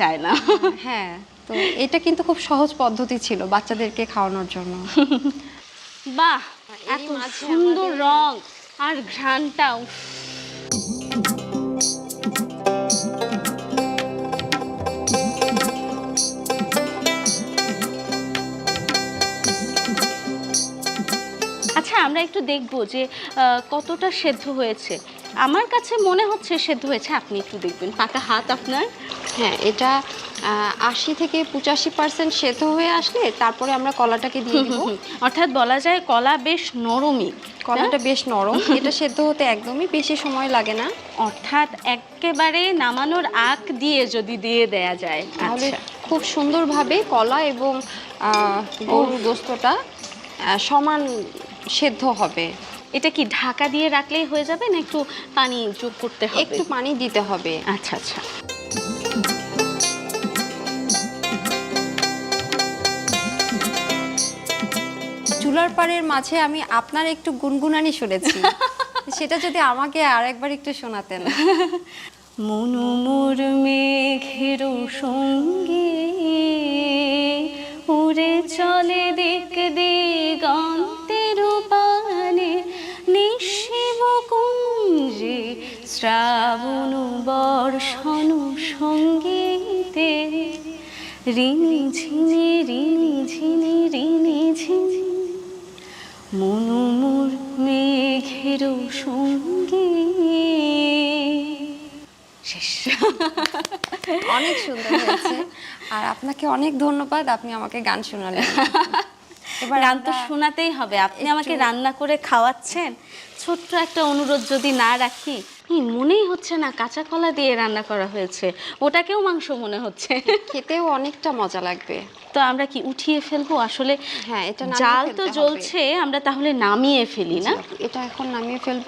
চায় না। হ্যাঁ তো এটা কিন্তু খুব সহজ পদ্ধতি ছিল বাচ্চাদেরকে খাওয়ানোর জন্য। বাহ এত সুন্দর রং আর ঘ্রাণটাও আচ্ছা আমরা একটু দেখব যে কতটা সেদ্ধ হয়েছে। আমার কাছে মনে হচ্ছে সেদ্ধ হয়েছে আপনি একটু দেখবেন। পাকা হাত আপনার? হ্যাঁ এটা আশি থেকে পঁচাশি পার্সেন্ট সেদ্ধ হয়ে আসলে তারপরে আমরা কলাটাকে দিয়ে দিব। অর্থাৎ বলা যায় কলা বেশ নরমই কলাটা বেশ নরম এটা সেদ্ধ হতে একদমই বেশি সময় লাগে না। অর্থাৎ একেবারে নামানোর আগ দিয়ে যদি দিয়ে দেয়া যায়। তাহলে আচ্ছা। খুব সুন্দরভাবে কলা এবং গরুর গোস্তটা সমান সেদ্ধ হবে। এটা কি ঢাকা দিয়ে রাখলেই হয়ে যাবে না একটু পানি যোগ করতে হবে? একটু পানি দিতে হবে। আচ্ছা আচ্ছা। চুলার পাড়ের মাঝে আমি আপনার একটু গুনগুনানি শুনেছি। সেটা যদি আমাকে আর একবার একটু শোনাতেন। মনু মনুমুর মেঘের সঙ্গী উড়ে চলে দিক দিগন্তের পানে নিশিব কুঞ্জে শ্রাবণ বর্ষণ সঙ্গীতে। রিনি ঝিনি রিনি ঝিনি রিনি ঝিনি। মনুমুর মেঘের সঙ্গে। শেষ। অনেক সুন্দর হয়েছে। আর আপনাকে অনেক ধন্যবাদ আপনি আমাকে গান শোনালেন। এবার গান তো শোনাতেই হবে। আপনি আমাকে রান্না করে খাওয়াচ্ছেন। ছোট্ট একটা অনুরোধ যদি না রাখি মনেই হচ্ছে না কাঁচা কলা দিয়ে রান্না করা হয়েছে। ওটাকেও মাংস মনে হচ্ছে। খেতেও অনেকটা মজা লাগবে। তো আমরা কি উঠিয়ে ফেলব? আসলে হ্যাঁ এটা জাল তো জ্বলছে আমরা তাহলে নামিয়ে ফেলি না? এটা এখন নামিয়ে ফেলব।